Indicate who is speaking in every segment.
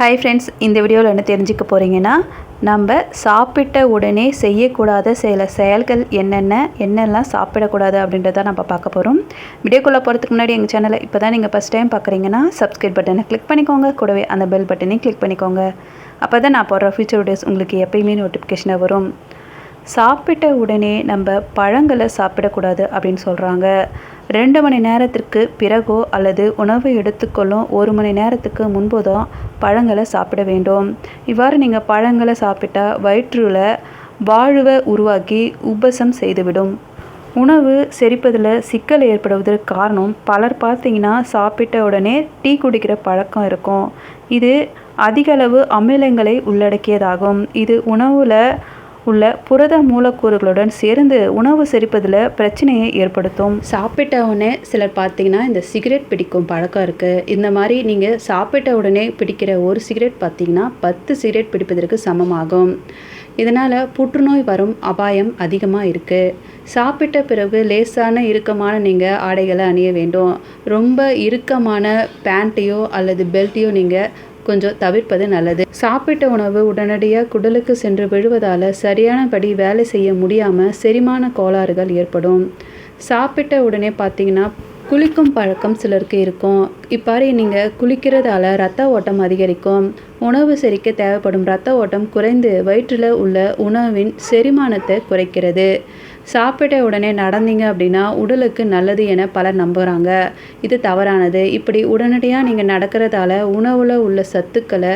Speaker 1: Hi friends இந்த வீடியோவில் என்ன தெரிஞ்சுக்க போகிறீங்கன்னா நம்ம சாப்பிட்ட உடனே செய்யக்கூடாத சில செயல்கள் என்னென்ன என்னெல்லாம் சாப்பிடக்கூடாது அப்படின்றத நம்ம பார்க்க போகிறோம் வீடியோக்குள்ளே போகிறதுக்கு முன்னாடி எங்கள் சேனலை இப்போ தான் நீங்கள் ஃபஸ்ட் டைம் பார்க்குறீங்கன்னா சப்ஸ்கிரைப் பட்டனை கிளிக் பண்ணிக்கோங்க. கூடவே அந்த பெல் பட்டனையும் கிளிக் பண்ணிக்கோங்க. அப்போ தான் நான் போடுற ஃபியூச்சர் வீடியோஸ் உங்களுக்கு எப்பயுமே நோட்டிஃபிகேஷனாக வரும். சாப்பிட்ட உடனே நம்ம பழங்களை சாப்பிடக்கூடாது அப்படின்னு சொல்கிறாங்க ரெண்டு மணி நேரத்திற்கு பிறகோ அல்லது உணவு எடுத்துக்கொள்ளும் ஒரு மணி நேரத்துக்கு முன்போ தான் பழங்களை சாப்பிட வேண்டும். இவ்வாறு நீங்கள் பழங்களை சாப்பிட்டா வயிற்றில் வாழ்வை உருவாக்கி உபசம் செய்துவிடும். உணவு செரிப்பதில் சிக்கல் ஏற்படுவதற்கு காரணம் பலர் பார்த்தீங்கன்னா சாப்பிட்ட உடனே டீ குடிக்கிற பழக்கம் இருக்கும். இது அதிகளவு அமிலங்களை உள்ளடக்கியதாகும். இது உணவில் உள்ள புரத மூலக்கூறுகளுடன் சேர்ந்து உணவு செரிப்பதில் பிரச்சனையை ஏற்படுத்தும். சாப்பிட்ட உடனே சிலர் பார்த்தீங்கன்னா இந்த சிகரெட் பிடிக்கும் பழக்கம் இருக்குது இந்த மாதிரி நீங்கள் சாப்பிட்ட உடனே பிடிக்கிற ஒரு சிகரெட் பார்த்தீங்கன்னா பத்து சிகரெட் பிடிப்பதற்கு சமமாகும். இதனால் புற்றுநோய் வரும் அபாயம் அதிகமாக இருக்குது சாப்பிட்ட பிறகு லேசான இறுக்கமான நீங்கள் ஆடைகளை அணிய வேண்டும். ரொம்ப இறுக்கமான பேண்ட்டையோ அல்லது பெல்ட்டையோ நீங்கள் கொஞ்சம் தவிர்ப்பது நல்லது. சாப்பிட்ட உணவு உடனடியாக குடலுக்கு சென்று விழுவதால் சரியானபடி வேலை செய்ய முடியாமல் செரிமான கோளாறுகள் ஏற்படும். சாப்பிட்ட உடனே பார்த்தீங்கன்னா குளிக்கும் பழக்கம் சிலருக்கு இருக்கும். இப்பாரி நீங்கள் குளிக்கிறதால ரத்த ஓட்டம் அதிகரிக்கும். உணவு செரிக்க தேவைப்படும் ரத்த ஓட்டம் குறைந்து வயிற்றில் உள்ள உணவின் செரிமானத்தை குறைக்கிறது. சாப்பிட்ட உடனே நடந்தீங்க அப்படின்னா உடலுக்கு நல்லது என பலர் நம்புகிறாங்க இது தவறானது. இப்படி உடனடியாக நீங்கள் நடக்கிறதால உணவில் உள்ள சத்துக்களை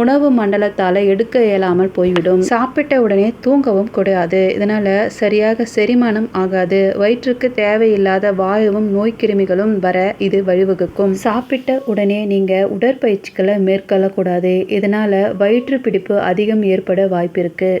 Speaker 1: உணவு மண்டலத்தால் எடுக்க இயலாமல் போய்விடும். சாப்பிட்ட உடனே தூங்கவும் கூடாது. இதனால் சரியாக செரிமானம் ஆகாது. வயிற்றுக்கு தேவையில்லாத வாயுவும் நோய்க்கிருமிகளும் வர இது வழிவகுக்கும். சாப்பிட்ட உடனே நீங்கள் உடற்பயிற்சிகளை மேற்கொள்ளக்கூடாது. இதனால் வயிற்று பிடிப்பு அதிகம் ஏற்பட வாய்ப்பு இருக்குது